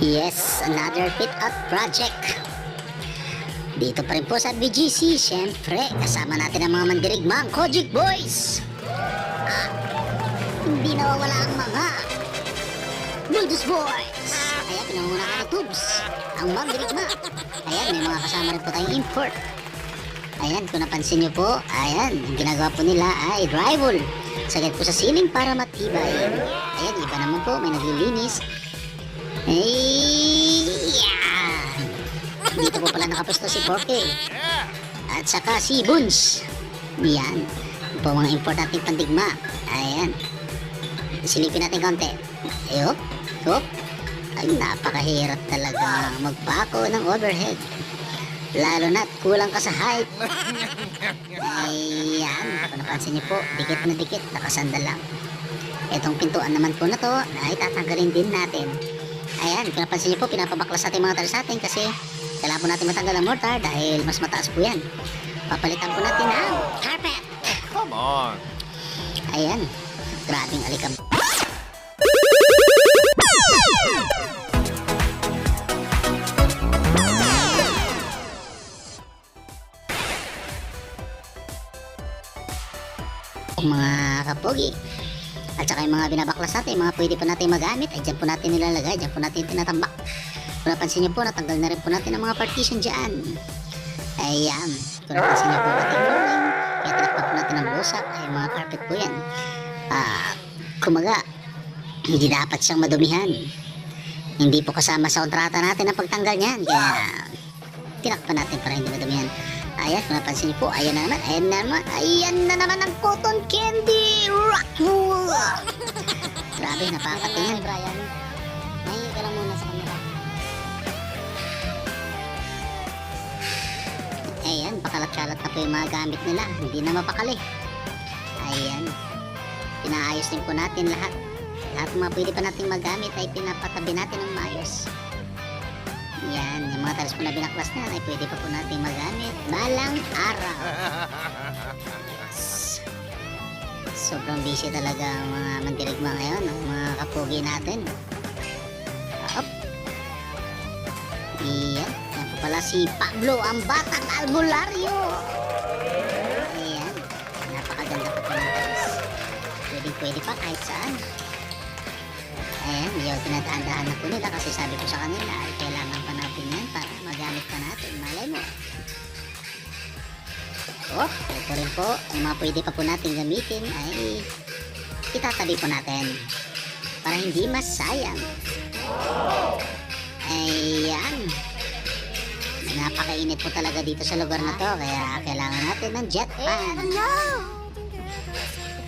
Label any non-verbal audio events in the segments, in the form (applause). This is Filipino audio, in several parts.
Yes, another fit out project. Dito pa rin po sa BGC, syempre, kasama natin ang mga mandirigma, ang Kojic Boys. At hindi nawawala ang mga Buldus Boys. Ayan, pinamuna ka ng tubes. Ang mandirigma. Ayan, may mga kasama rin po tayong import. Ayan, kung napansin nyo po, ayan, ang ginagawa po nila ay drywall. Sagad po sa ceiling para matibay. Ayan, iba naman po, may naglilinis. Ay. Dito po pala nakapusto si Porky. At saka si Buns. Yan. Ito po mga import pandigma. Ayan. Silipin natin konti. Ayop. Hop. Ay, napakahirap talaga magpako ng overhead. Lalo na't kulang ka sa height. Ayan. Kung napansin niyo po, dikit na dikit, nakasandal lang. Itong pintuan naman po na to, ay tatanggalin din natin. Ayan, kung napansin niyo po, pinapabaklas natin mga talis natin kasi kailangan po natin matanggal ang mortar dahil mas mataas po yan. Papalitan po natin ang carpet. Come on. Ayan, grabing alikab. mga kapogi at saka yung mga binabaklas natin, mga pwede pa natin magamit, ay dyan po natin nilalagay, dyan po natin tinatambak. Napansin niyo po, natanggal na rin po natin ang mga partition dyan. Ayan, kung napansin niyo po ating flooring, kaya tinakpan po natin ang busak, ay mga carpet po yan. Ah, kumaga, hindi dapat siyang madumihan. Hindi po kasama sa kontrata natin ang pagtanggal niyan, kaya tinakpan natin para hindi madumihan. Ayan, kung napansin niyo po, ayan na naman, ayan na naman, ayan na naman ang cotton candy rockwool. Grabe, napakatingin. Brian, Pakalat-kalat na po yung mga gamit nila. Hindi na mapakali. Ayan. Pinaayos din po natin lahat. Lahat mga pwede pa nating magamit ay pinapatabi natin ng maayos. Yan, yung mga talas po na binaklas na ay pwede pa po nating magamit balang araw. Sobrang busy talaga ang mga mandirigma ngayon, ang mga kapugi natin. Pala si Pablo, ang batang albularyo. Ayan, napakaganda pa talas. Pwede pwede pa kahit saan. Ayan, yaw tinadaan-daan na po nila kasi sabi ko sa kanila ay kailangan pa natin yan para magamit pa natin. Malay mo. Oh, ito rin po. Yung mga pwede pa po natin gamitin ay itatabi po natin para hindi masayang. Ayan. Napakainit po talaga dito sa lugar na to kaya kailangan natin ng jet fan. Ano?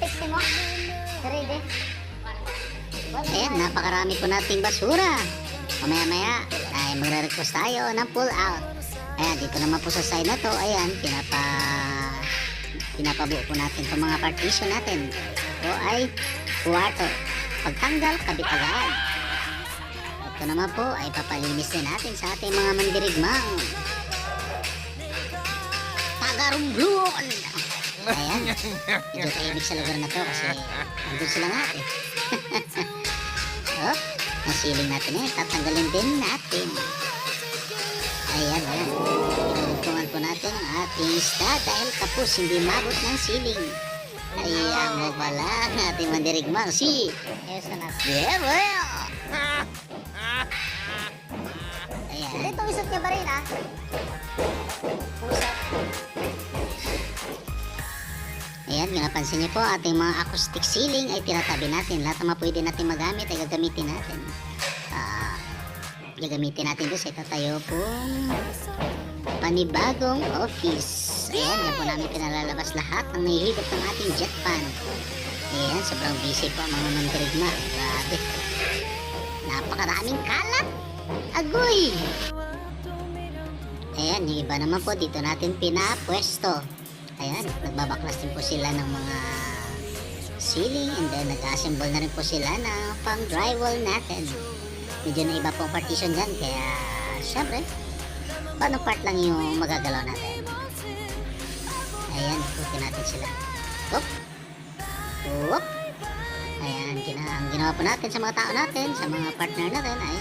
Ipekte mo? Ready? Ayan, napakarami po nating basura. Mamaya-maya ay magre-request tayo ng pull out. Ayan, dito naman po sa side na to, ayan, pinapa pinapabuo po natin itong mga partition natin. Ito ay kwarto. Pagtanggal, kabit agad. Ito naman po ay papalinis din natin sa ating mga mandirigmang. Tagarumblon! Ayan, medyo tahimik sa lugar na to kasi andun sila nga eh. (laughs) oh, ang ceiling natin eh, tatanggalin din natin. Ayan, ayan. Pinagtungan po natin ang ating stud dahil kapos hindi mabot ng ceiling. Ayan mo pala ang ating mandirigmang si. Gabriel. Ayan. Dito, isot niya ba rin, ah? Napansin niyo po, ating mga acoustic ceiling ay tinatabi natin. Lahat mga pwede natin magamit ay gagamitin natin. Ah, gagamitin natin doon sa itatayo pong panibagong office. Ayan, yan po namin pinalalabas lahat ng nahihigop ng ating jet fan. Ayan, sobrang busy po mga mandirigma. Grabe. Napakaraming kalat. Agoy! Ayan, yung iba naman po dito natin pinapwesto. Ayan, nagbabaklas din po sila ng mga ceiling and then nag-assemble na rin po sila ng pang drywall natin. Medyo na iba pong partition dyan kaya syempre, paano part lang yung magagalaw natin. Ayan, ikutin natin sila. Oop! Oop! Ayan, gina ang ginawa po natin sa mga tao natin, sa mga partner natin ay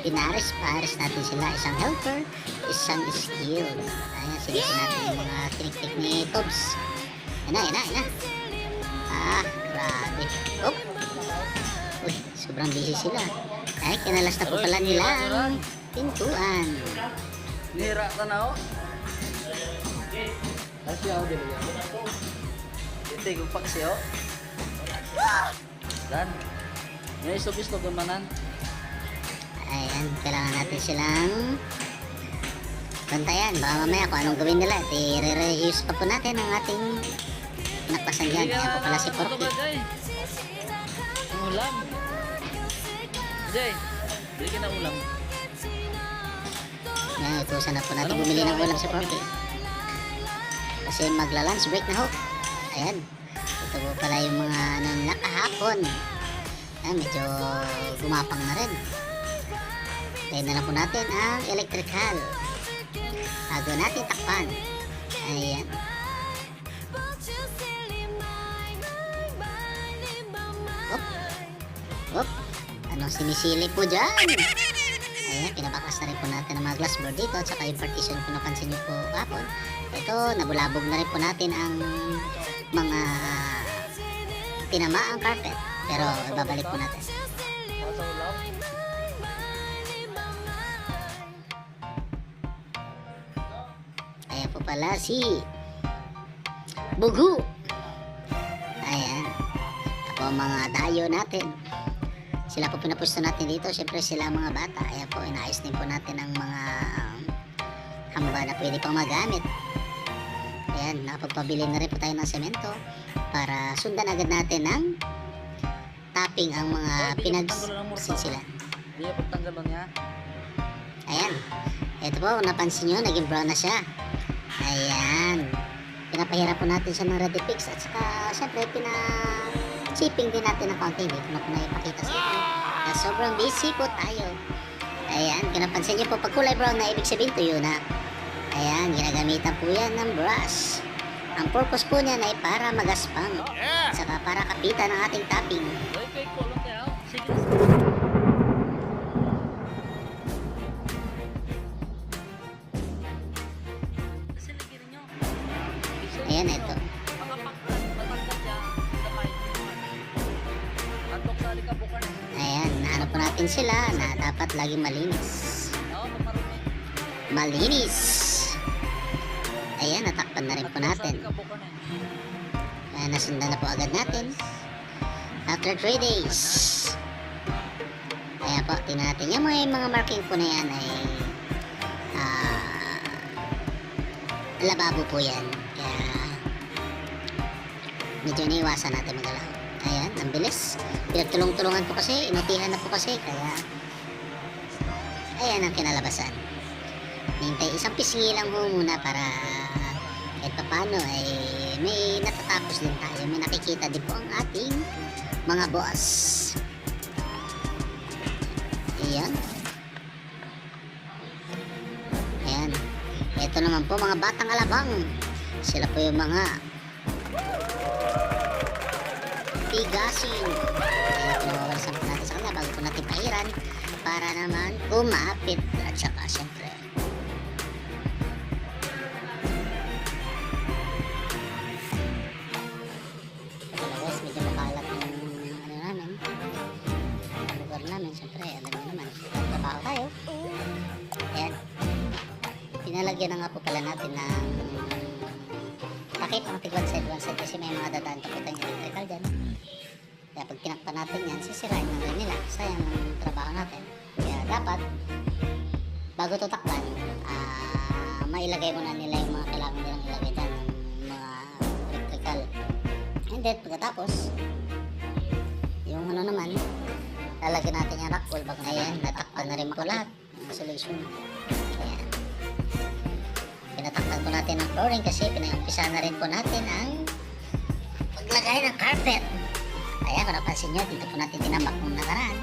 pinares-pares natin sila. Isang helper, isang skilled. Ayan, silisin natin yung mga trick-trick ni Tobs. Yan na, yan na, yan na. Ah, grabe. Oh. Uy, sobrang busy sila. Ay, kinalas na po pala nila ang pintuan. Nira ka na oh. Kasi ako din yan. Hindi ko paksi oh. Dan. Ngayon istog-istog gamanan. Ayan, kailangan natin silang bantayan. Baka mamaya kung anong gawin nila, i-re-reuse pa po natin ang ating nakpasan dyan. Ayan po pala si Ano Porky. ulam. Jay, bili ka na ulam. Ayan, utusan na po natin bumili ng ulam si Porky. Kasi magla-lunch break na ho. Ayan. Ito po pala yung mga ano nila kahapon. Ayan, medyo gumapang na rin. Tayo na po natin ang electrical. Bago natin takpan. Ayan. Op. Op. Anong sinisili po dyan? Ayan, pinabakas na rin po natin ang mga glass board dito at saka yung partition kung napansin niyo po kapon. Ito, nabulabog na rin po natin ang mga tinamaang carpet. Pero ibabalik po natin. Pala si Bugu. Ayan. Ang mga dayo natin. Sila po pinapusto natin dito. Siyempre sila mga bata. Ayan po, inaayos din po natin ang mga hamba na pwede pang magamit. Ayan, nakapagpabili na rin po tayo ng semento para sundan agad natin ng topping ang mga pinagsinsilan. Hindi pagtanggal niya. Ayan. Ito po, napansin nyo, naging brown na siya. Ayan. Pinapahirap po natin siya ng ready fix at saka, syempre, pina chipping din natin ng konti. Hindi ko na po naipakita sa inyo. Na sobrang busy po tayo. Ayan, kung napansin nyo po, pag kulay brown na, ibig sabihin tuyo na. Ayan, ginagamitan po yan ng brush. Ang purpose po niyan ay para magaspang. Saka para kapitan ang ating topping. Ayan, ito. Ayan, naano po natin sila na dapat laging malinis. Malinis! Ayan, natakpan na rin po natin. eh. Ayan, nasundan na po agad natin. After 3 days. Ayan po, tingnan natin. Yung mga, mga marking po na yan ay ah, lababo po yan. Medyo iniiwasan natin magalaw. Ayan, ang bilis. Pinagtulong-tulungan po kasi, inutihan na po kasi. Kaya, ayan ang kinalabasan. Hintay isang pisngi lang ho muna para kahit paano ay may natatapos din tayo. May nakikita din po ang ating mga boss. Ayan. Ayan. Ito naman po mga batang alabang. Sila po yung mga pigasin. Ayan, pinawawalasan po natin sa kanila bago po natin pahiran para naman kumapit at saka syempre kapitan yung electrical dyan. Kaya pag tinakpan natin yan, sisirain na rin nila. Sayang ang trabaho natin. Kaya dapat, bago to takpan, ah, mailagay muna nila yung mga kailangan nilang ilagay dyan ng mga electrical And then, pagkatapos, yung ano naman, lalagyan natin yung rock wool bago ayan, natakpan na rin po lahat ng insulation. Ayan. Pinatakpan po natin ang flooring kasi pinaumpisa na rin po natin ang paglagay ng carpet. Ayan, kung napansin nyo, dito po natin tinambak nung nakaraan.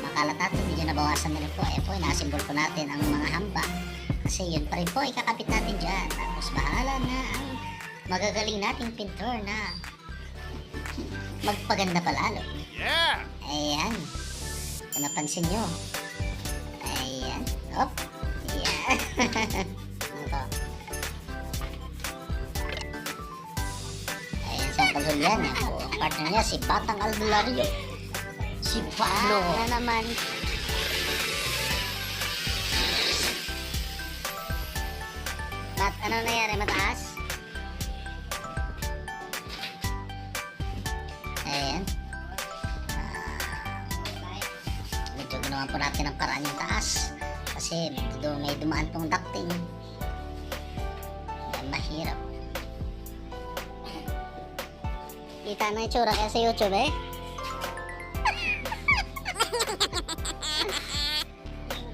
Makalat natin, medyo nabawasan na rin po. Ayan po, inasimbol po natin ang mga hamba. Kasi yun pa rin po, ikakapit natin dyan. Tapos bahala na ang magagaling nating pintor na magpaganda palalo. Yeah! Ayan. Kung napansin nyo, Ayan. Hop. Ayan. (laughs) Ayan. Ang partner niya, si Batang Albulario. Si Pablo. Na naman. Mat, ano nangyari? Mataas? Ayan. Ah, medyo ginawa po natin ang paraan yung taas. Kasi dito may dumaan pong ducting. Kita na yung tsura kaya sa YouTube eh.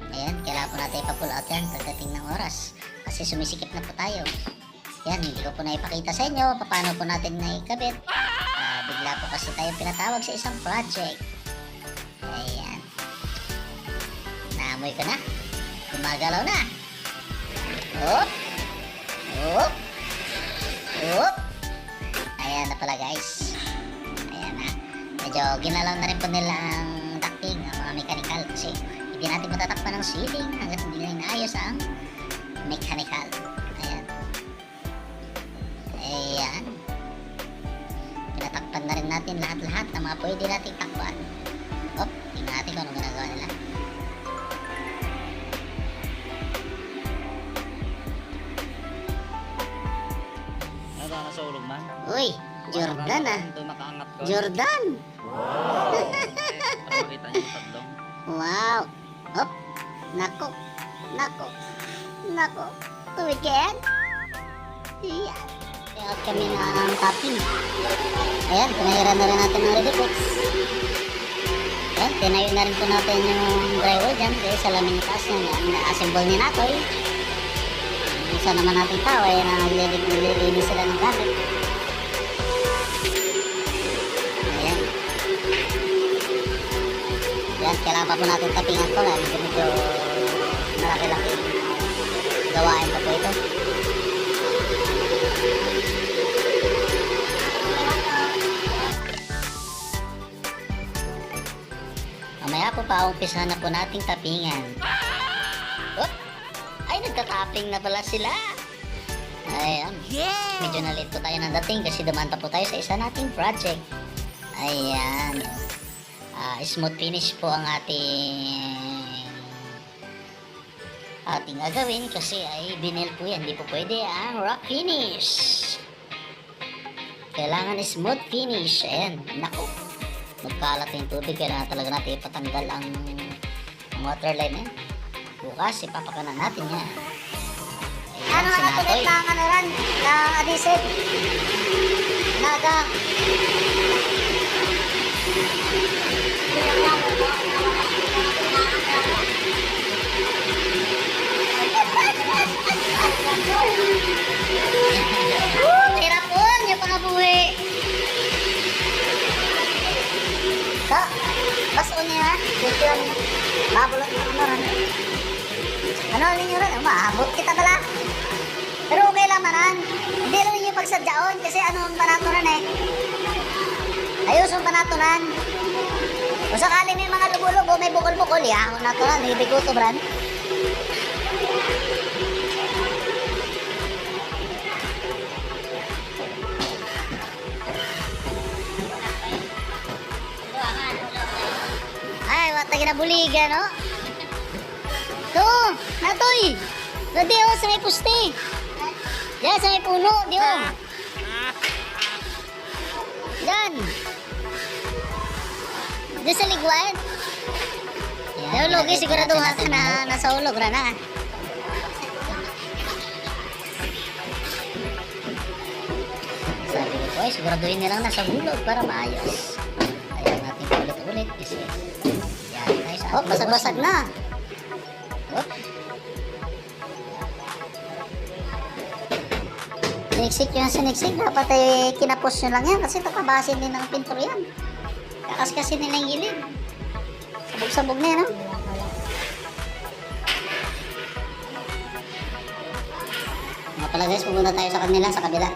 Ayan, kailangan po natin ipa-pull out yan pagdating ng oras. Kasi sumisikip na po tayo. Yan, hindi ko po na sa inyo paano po natin naikabit. Ah, bigla po kasi tayo pinatawag sa isang project. Ayan. Naamoy ko na. Gumagalaw na. Hop! Hop! Hop! Ayan na pala guys. Ayan na. Medyo ginalaw na rin po nila ang ducting, ang mga mechanical kasi hindi natin matatakpan ng ceiling hanggat hindi na inaayos ang mechanical. Ayan. Ayan. Pinatakpan na rin natin lahat-lahat ng mga pwede nating takpan. Hop, tingnan natin kung anong ginagawa nila. Jordan ah. Jordan! Wow! (laughs) Hop! Nako! Nako! Nako! Tuwid ka yan? Kaya kami na ang topping. Ayan, pinahiran na rin natin ng ready fix. Ayan, tinayo na rin po natin yung drywall dyan. Kaya sa lamin yung taas. Yan, na-assemble ni Natoy. Isa naman natin tao, ay naglilinis nililinis sila ng gamit. Yan, kailangan pa po natin tapingan to. Yan, medyo, medyo malaki-laki. Gawain pa po ito. Mamaya po pa, umpisa na po nating tapingan. Oh, ay, nagtataping na pala sila. Ayan. Medyo na-late po tayo ng dating kasi dumaan pa po tayo sa isa nating project. Ayan. Smooth finish po ang ating ating gagawin kasi ay vinyl po yan. Hindi po pwede ang rock finish. Kailangan smooth finish. Ayan. Naku. Magkalat yung tubig. Kailangan talaga natin ipatanggal ang, ang water line eh. Bukas, ipapakanan natin yan. Ayan, Ano nga Natoy. ng ano ran? Ng adhesive? Naga. Panatunan. Kung sakali may mga lubo-lubo, may bukol-bukol, ya, ang natunan, ibig ko to, Bran. Ay, wata ginabuligan, no? To, natoy! Dadi, oh, sa may puste. Diyan, sa may puno, di, oh. Diyan. Diyan sa ligwan. Diyan, logi, siguraduhan ka na nasa ulog ra na. Sabi ko ay, siguraduhin nilang nasa hulog para maayos. Ayaw natin ulit-ulit kasi yan tayo sa Oh, basag-basag na. Hop. Siniksik yung siniksik. Dapat eh, kinapos nyo lang yan kasi tatabasin din ng pintor yan. Kakas-kasi nila yung gilid. Sabog-sabog na yan, no? Mga pala guys, pupunta tayo sa kanila, sa kabila.